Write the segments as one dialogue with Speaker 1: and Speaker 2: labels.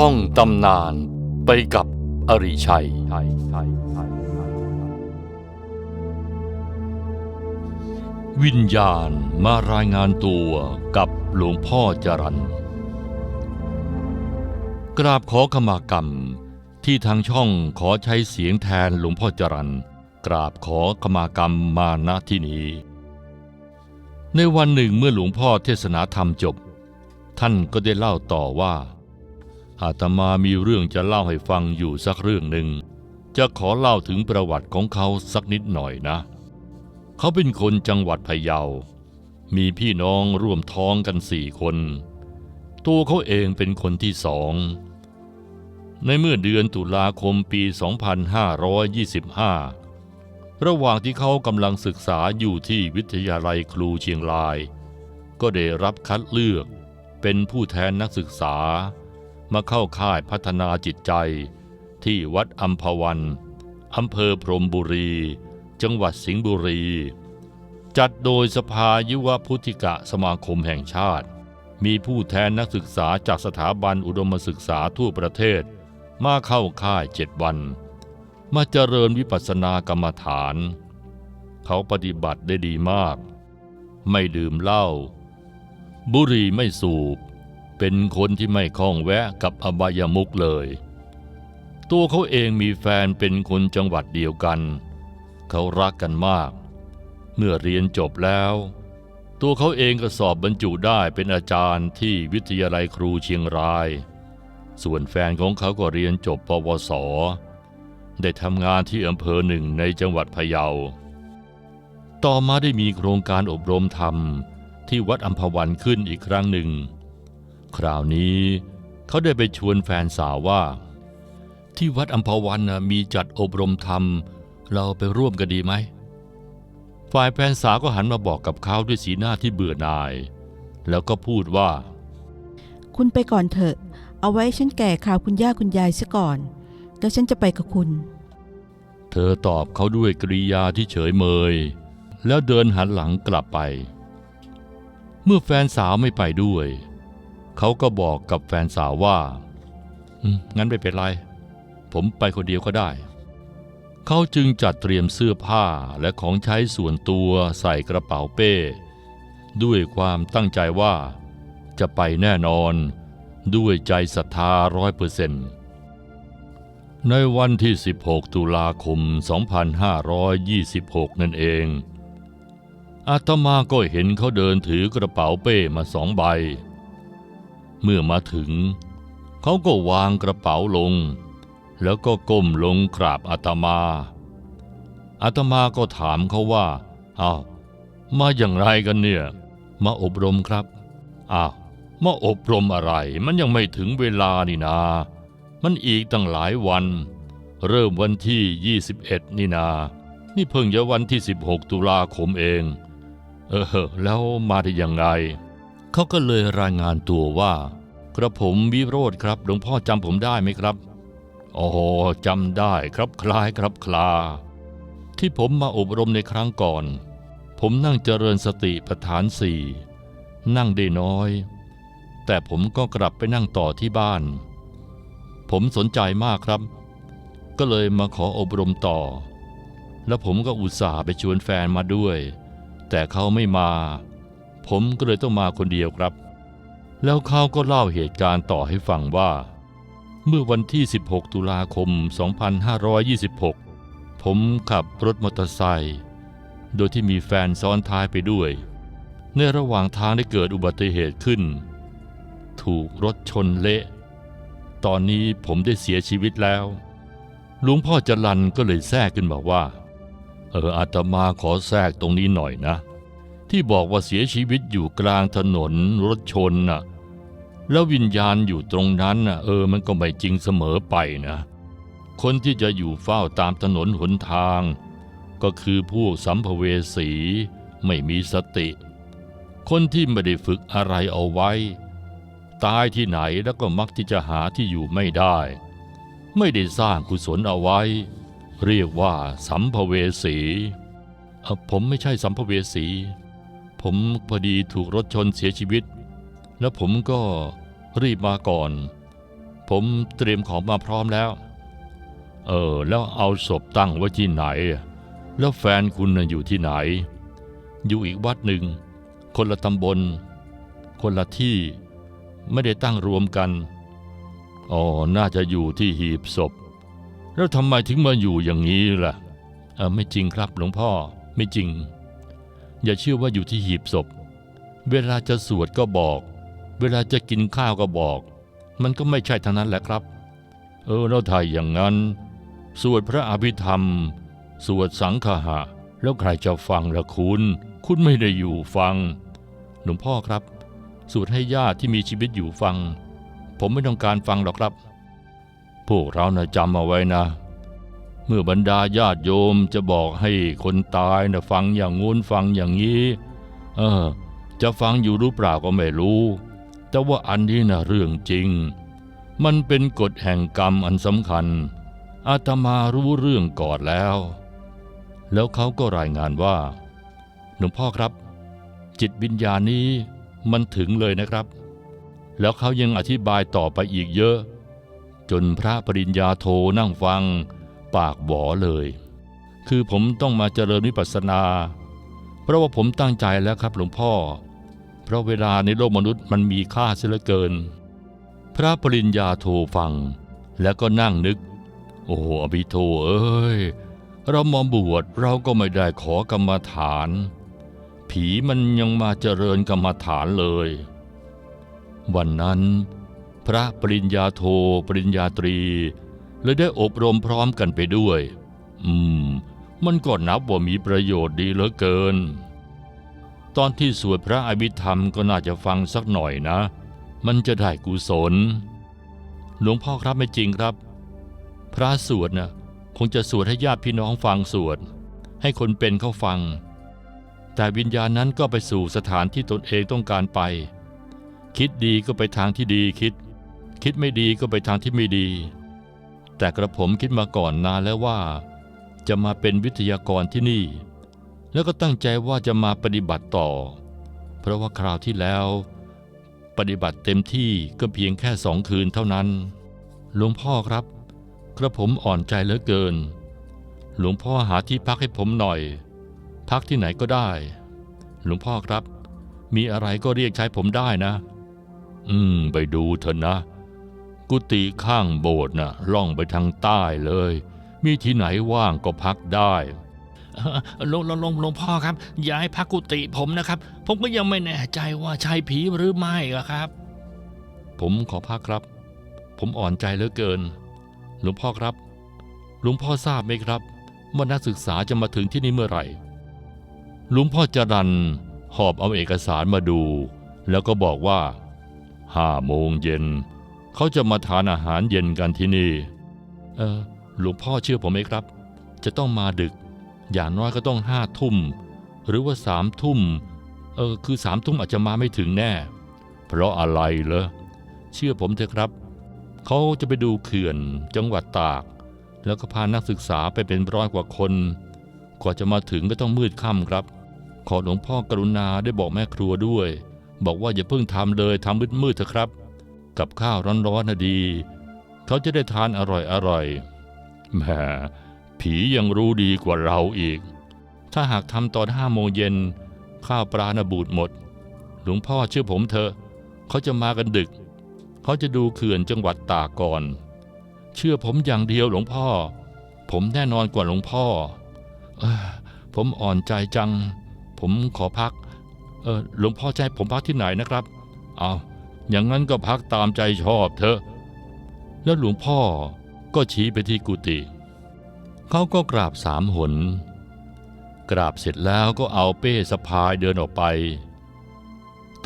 Speaker 1: ท่องตำนานไปกับอริชัย วิญญาณมารายงานตัวกับหลวงพ่อจรันกราบขอขมากรรมที่ทางช่องขอใช้เสียงแทนหลวงพ่อจรันกราบขอขมากรรมมาณที่นี้ ในวันหนึ่งเมื่อหลวงพ่อเทศนาธรรมจบ ท่านก็ได้เล่าต่อว่า อาตมามีเรื่องจะเล่าให้ฟังอยู่สักเรื่องหนึ่ง จะขอเล่าถึงประวัติของเขาสักนิดหน่อยนะ เขาเป็นคนจังหวัดพะเยา มีพี่น้องร่วมท้องกันสี่คน ตัวเขาเองเป็นคนที่สอง ในเมื่อเดือนตุลาคมปี 2525 ระหว่างที่เขากำลังศึกษาอยู่ที่วิทยาลัยครูเชียงราย ก็ได้รับคัดเลือกเป็นผู้แทนนักศึกษา มาเข้าค่ายพัฒนาจิตใจ ที่วัดอัมพวันอำเภอพรมบุรี จังหวัดสิงห์บุรี จัดโดยสภายุวพุทธิกะสมาคมแห่งชาติ มีผู้แทนนักศึกษาจากสถาบันอุดมศึกษาทั่วประเทศ มาเข้าค่ายเจ็ดวัน มาเจริญวิปัสสนากรรมฐาน เขาปฏิบัติได้ดีมาก ไม่ดื่มเหล้าบุหรี่ไม่สูบ เป็นคนที่ไม่คล้องแวะกับอบายมุกเลย ตัวเขาเองมีแฟนเป็นคนจังหวัดเดียวกัน เขารักกันมาก เมื่อเรียนจบแล้ว ตัวเขาเองก็สอบบรรจุได้เป็นอาจารย์ที่วิทยาลัยครูเชียงราย ส่วนแฟนของเขาก็เรียนจบปวส ได้ทำงานที่อำเภอหนึ่งในจังหวัดพะเยา ต่อมาได้มีโครงการอบรมธรรมที่วัดอัมพวันขึ้นอีกครั้งหนึ่ง คราวนี้เขาได้ไปชวนแฟนสาวว่า ที่วัดอัมพวันนะมีจัดอบรมธรรม เราไปร่วมกันดีไหม ฝ่ายแฟนสาวก็หันมาบอกกับเขาด้วยสีหน้าที่เบื่อหน่าย แล้วก็พูดว่า
Speaker 2: คุณไปก่อนเถอะ เอาไว้ฉันแก่คราวคุณย่าคุณยายซะก่อน แล้วฉันจะไปกับคุณ
Speaker 1: เธอตอบเขาด้วยกริยาที่เฉยเมย แล้วเดินหันหลังกลับไป เมื่อแฟนสาวไม่ไปด้วยเเขาก็บอกกับแฟนสาวว่า"อืงั้นไม่เป็นไร ผมไปคนเดียวก็ได้ เขาจึงจัดเตรียมเสื้อผ้าและของใช้ส่วนตัวใส่กระเป๋าเป้ ด้วยความตั้งใจว่า จะไปแน่นอน ด้วยใจศรัทธาร้อยเปอร์เซนต์ในวันที่ 16 ตุลาคม 2526 นั่นเอง อาตมาก็เห็นเขาเดินถือกระเป๋าเป้มาสองใบ เมื่อมาถึง เขาก็วางกระเป๋าลง แล้วก็ก้มลงกราบอาตมา อาตมาก็ถามเขาว่าอ้าวมาอย่างไรกันเนี่ย มาอบรมครับอ้าวมาอบรมอะไร มันยังไม่ถึงเวลานี่นา มันอีกตั้งหลายวัน เริ่มวันที่ 21 นี่นา นี่เพิ่งจะวันที่ 16 ตุลาคมเอง เออ แล้วมาได้ยังไง เขาก็เลยรายงานตัวว่า กระผมวิโรธครับหลวงพ่อจำผมได้ไหมครับอ๋อจำได้ครับคล้ายครับคลา ที่ผมมาอบรมในครั้งก่อน ผมนั่งเจริญสติปัฏฐานสี่นั่งได้น้อย แต่ผมก็กลับไปนั่งต่อที่บ้าน ผมสนใจมากครับ ก็เลยมาขออบรมต่อ แล้วผมก็อุตส่าห์ไปชวนแฟนมาด้วย แต่เขาไม่มา ผมก็เลยต้องมาคนเดียวครับ แล้วเขาก็เล่าเหตุการณ์ต่อให้ฟังว่า เมื่อวันที่ 16 ตุลาคม 2526 ผมขับรถมอเตอร์ไซค์โดยที่มีแฟนซ้อนท้ายไปด้วย ในระหว่างทางได้เกิดอุบัติเหตุขึ้น ถูกรถชนเละ ตอนนี้ผมได้เสียชีวิตแล้วหลวงพ่อจรันก็เลยแทรกขึ้นมาว่า เอออาตมาขอแทรกตรงนี้หน่อยนะ ที่บอกว่าเสียชีวิตอยู่กลางถนนรถชนน่ะแล้ววิญญาณอยู่ตรงนั้นน่ะเออมันก็ไม่จริงเสมอไปนะ คนที่จะอยู่เฝ้าตามถนนหนทาง ก็คือพวกสัมภเวสีไม่มีสติ คนที่ไม่ได้ฝึกอะไรเอาไว้ ตายที่ไหนแล้วก็มักที่จะหาที่อยู่ไม่ได้ ไม่ได้สร้างกุศลเอาไว้ เรียกว่าสัมภเวสี ผมไม่ใช่สัมภเวสี ผมพอดีถูกรถชนเสียชีวิต แล้วผมก็รีบมาก่อน ผมเตรียมของมาพร้อมแล้ว เออ แล้วเอาศพตั้งไว้ที่ไหน แล้วแฟนคุณน่ะอยู่ที่ไหน อยู่อีกวัดหนึ่ง คนละตำบล คนละที่ไม่ได้ตั้งรวมกัน อ๋อ น่าจะอยู่ที่หีบศพ แล้วทำไมถึงมาอยู่อย่างนี้ล่ะ เออไม่จริงครับหลวงพ่อไม่จริง อย่าเชื่อว่าอยู่ที่หีบศพ เวลาจะสวดก็บอก เวลาจะกินข้าวก็บอก มันก็ไม่ใช่ทั้งนั้นแหละครับ เออแล้วถ้าอย่างนั้น สวดพระอภิธรรม สวดสังฆะแล้วใครจะฟังละคุณ คุณไม่ได้อยู่ฟัง หลวงพ่อครับ สวดให้ญาติที่มีชีวิตอยู่ฟัง ผมไม่ต้องการฟังหรอกครับ พวกเรานะจำเอาไว้นะ เมื่อบรรดาญาติโยมจะบอกให้คนตายนะฟังอย่างงู้นฟังอย่างนี้ เออ จะฟังอยู่หรือเปล่าก็ไม่รู้ แต่ว่าอันนี้นะเรื่องจริง มันเป็นกฎแห่งกรรมอันสำคัญ อาตมารู้เรื่องก่อนแล้ว แล้วเขาก็รายงานว่าหลวงพ่อครับ จิตวิญญาณนี้มันถึงเลยนะครับ แล้วเขายังอธิบายต่อไปอีกเยอะ จนพระปริญญาโทนั่งฟัง ปากหวอเลย คือผมต้องมาเจริญวิปัสสนา เพราะว่าผมตั้งใจแล้วครับหลวงพ่อ เพราะเวลาในโลกมนุษย์มันมีค่าเสียเหลือเกิน พระปริญญาโทฟัง แล้วก็นั่งนึก โอ้อภิโทเอ้ย เรามาบวชเราก็ไม่ได้ขอกรรมฐาน ผีมันยังมาเจริญกรรมฐานเลย วันนั้นพระปริญญาโทปริญญาตรี เลยได้อบรมพร้อมกันไปด้วย อืม มันก็นับว่ามีประโยชน์ดีเหลือเกิน ตอนที่สวดพระอภิธรรมก็น่าจะฟังสักหน่อยนะ มันจะได้กุศล หลวงพ่อครับไม่จริงครับ พระสวดนะคงจะสวดให้ญาติพี่น้องฟังสวด ให้คนเป็นเขาฟัง แต่วิญญาณนั้นก็ไปสู่สถานที่ตนเองต้องการไป คิดดีก็ไปทางที่ดีคิด คิดไม่ดีก็ไปทางที่ไม่ดี แต่กระผมคิดมาก่อนนานแล้วว่า จะมาเป็นวิทยากรที่นี่ แล้วก็ตั้งใจว่าจะมาปฏิบัติต่อ เพราะว่าคราวที่แล้ว ปฏิบัติเต็มที่ก็เพียงแค่สองคืนเท่านั้น หลวงพ่อครับ กระผมอ่อนใจเหลือเกิน หลวงพ่อหาที่พักให้ผมหน่อย พักที่ไหนก็ได้ หลวงพ่อครับ มีอะไรก็เรียกใช้ผมได้นะ อืม ไปดูเถอะนะ กุฏิข้างโบสถ์น่ะล่องไปทางใต้เลย มีที่ไหนว่างก็พักได้
Speaker 3: เอ่อหลวงหลวงหลวงหลวงพ่อครับอย่าให้พักกุฏิผมนะครับ ผมก็ยังไม่แน่ใจว่าใช่ผีหรือไม่อะครับ
Speaker 1: ผมขอพักครับ ผมอ่อนใจเหลือเกิน หลวงพ่อครับ หลวงพ่อทราบไหมครับว่านักศึกษาจะมาถึงที่นี่เมื่อไหร่ หลวงพ่อจรันหอบเอาเอกสารมาดู แล้วก็บอกว่าห้าโมงเย็น เขาจะมาทานอาหารเย็นกันที่นี่ เออหลวงพ่อเชื่อผมไหมครับ จะต้องมาดึก อย่างน้อยก็ต้องห้าทุ่ม หรือว่าสามทุ่ม เออ คือสามทุ่มอาจจะมาไม่ถึงแน่ เพราะอะไรเหรอ เชื่อผมเถอะครับ เขาจะไปดูเขื่อนจังหวัดตาก แล้วก็พานักศึกษาไปเป็นร้อยกว่าคน กว่าจะมาถึงก็ต้องมืดค่ำครับ ขอหลวงพ่อกรุณาได้บอกแม่ครัวด้วย บอกว่าอย่าเพิ่งทำเลยทำมืดมืดๆเถอะครับ กับข้าวร้อนๆนะดี เขาจะได้ทานอร่อยๆแหมผียังรู้ดีกว่าเราอีก ถ้าหากทำตอนห้าโมงเย็น ข้าวปลานะบูดหมด หลวงพ่อเชื่อผมเถอะ เขาจะมากันดึก เขาจะดูเขื่อนจังหวัดตากก่อน เชื่อผมอย่างเดียวหลวงพ่อ ผมแน่นอนกว่าหลวงพ่อเอ้อผมอ่อนใจจัง ผมขอพัก เออหลวงพ่อจะให้ผมพักที่ไหนนะครับ เอา อย่างนั้นก็พักตามใจชอบเถอะ แล้วหลวงพ่อก็ชี้ไปที่กุฏิเขาก็กราบสามหน กราบเสร็จแล้วก็เอาเป้สะพายเดินออกไป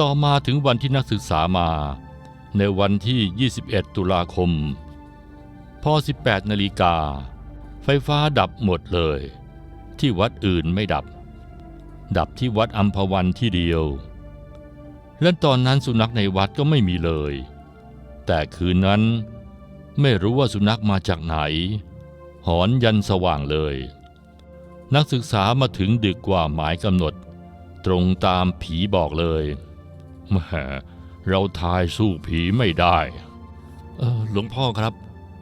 Speaker 1: ต่อมาถึงวันที่นักศึกษามา ในวันที่ 21 ตุลาคม พอ 18 นาฬิกา ไฟฟ้าดับหมดเลย ที่วัดอื่นไม่ดับ ดับที่วัดอัมพวันที่เดียว และตอนนั้นสุนัขในวัดก็ไม่มีเลย แต่คืนนั้นไม่รู้ว่าสุนัขมาจากไหน หอนยันสว่างเลย นักศึกษามาถึงดึกกว่าหมายกำหนด ตรงตามผีบอกเลยแหมเราทายสู้ผีไม่ได้เออหลวงพ่อครับ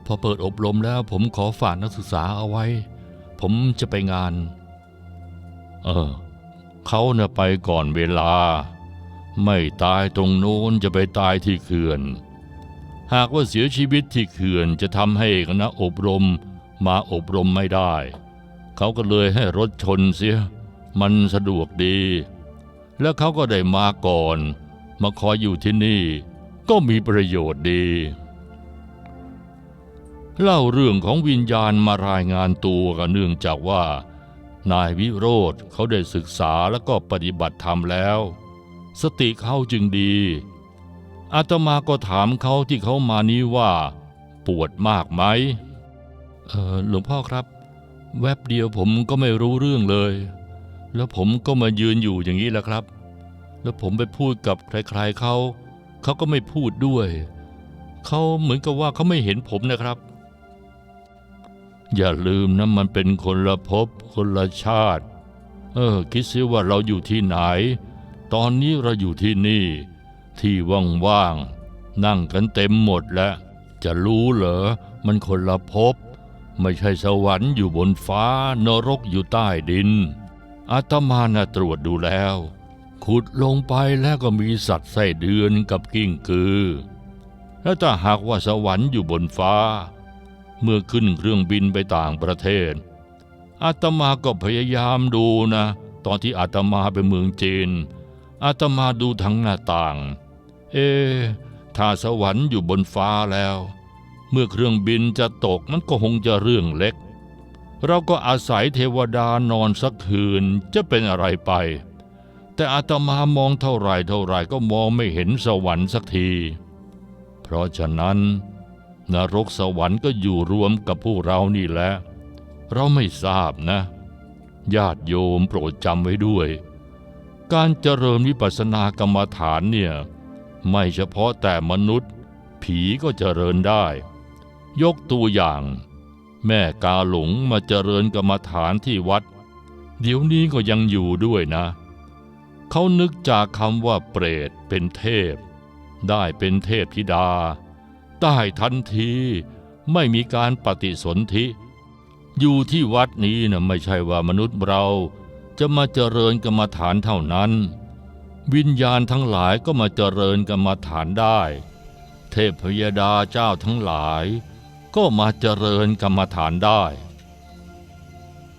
Speaker 1: พอเปิดอบรมแล้วผมขอฝากนักศึกษาเอาไว้ ผมจะไปงาน เออเขาเน่ะไปก่อนเวลา ไม่ตายตรงโน้นจะไปตายที่เขื่อน หากว่าเสียชีวิตที่เขื่อนจะทำให้คณะอบรมมาอบรมไม่ได้ เขาก็เลยให้รถชนเสีย มันสะดวกดี แล้วเขาก็ได้มาก่อน มาคอยอยู่ที่นี่ ก็มีประโยชน์ดี เล่าเรื่องของวิญญาณมารายงานตัวกันเนื่องจากว่า นายวิโรธเขาได้ศึกษาแล้วก็ปฏิบัติธรรมแล้ว สติเขาจึงดีอาตมาก็ถามเขาที่เขามานี้ว่า ปวดมากไหมเออหลวงพ่อครับ แวบเดียวผมก็ไม่รู้เรื่องเลย แล้วผมก็มายืนอยู่อย่างนี้แหละครับ แล้วผมไปพูดกับใครๆเขาเขาก็ไม่พูดด้วยเขาเหมือนกับว่าเขาไม่เห็นผมนะครับ อย่าลืมนะมันเป็นคนละภพคนละชาติ เออ คิดซิว่าเราอยู่ที่ไหน ตอนนี้เราอยู่ที่นี่ ที่ว่างๆนั่งกันเต็มหมดแล้ว จะรู้เหรอ มันคนละภพไม่ใช่สวรรค์อยู่บนฟ้านรกอยู่ใต้ดิน อาตมาน่ะตรวจดูแล้ว ขุดลงไปแล้วก็มีสัตว์ไส้เดือนกับกิ้งกือ แล้วถ้าหากว่าสวรรค์อยู่บนฟ้า เมื่อขึ้นเครื่องบินไปต่างประเทศ อาตมาก็พยายามดูนะ ตอนที่อาตมาไปเมืองจีน อาตมาดูทั้งหน้าต่าง เอะถ้าสวรรค์อยู่บนฟ้าแล้ว เมื่อเครื่องบินจะตกมันก็คงจะเรื่องเล็ก เราก็อาศัยเทวดานอนสักคืนจะเป็นอะไรไป แต่อาตมามองเท่าไรเท่าไรก็มองไม่เห็นสวรรค์สักที เพราะฉะนั้น นรกสวรรค์ก็อยู่รวมกับพวกเรานี่แหละ เราไม่ทราบนะ ญาติโยมโปรดจำไว้ด้วย การเจริญวิปัสสนากรรมฐานเนี่ยไม่เฉพาะแต่มนุษย์ ผีก็เจริญได้ ยกตัวอย่าง แม่กาหลงมาเจริญกรรมฐานที่วัด เดี๋ยวนี้ก็ยังอยู่ด้วยนะ เขานึกจากคำว่าเปรตเป็นเทพ ได้เป็นเทพธิดา ได้ทันทีไม่มีการปฏิสนธิ อยู่ที่วัดนี้นะไม่ใช่ว่ามนุษย์เรา จะมาเจริญกรรมฐานเท่านั้น วิญญาณทั้งหลายก็มาเจริญกรรมฐานได้ เทพยดาเจ้าทั้งหลาย ก็มาเจริญกรรมฐานได้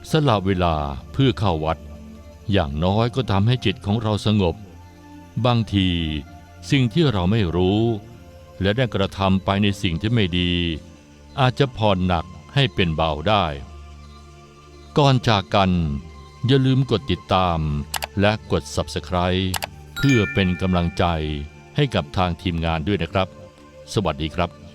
Speaker 1: สละเวลาเพื่อเข้าวัด อย่างน้อยก็ทำให้จิตของเราสงบ บางทีสิ่งที่เราไม่รู้ และได้กระทำไปในสิ่งที่ไม่ดี อาจจะผ่อนหนักให้เป็นเบาได้ ก่อนจากกัน อย่าลืมกดติดตามและกด Subscribe เพื่อเป็นกำลังใจให้กับทางทีมงานด้วยนะครับ สวัสดีครับ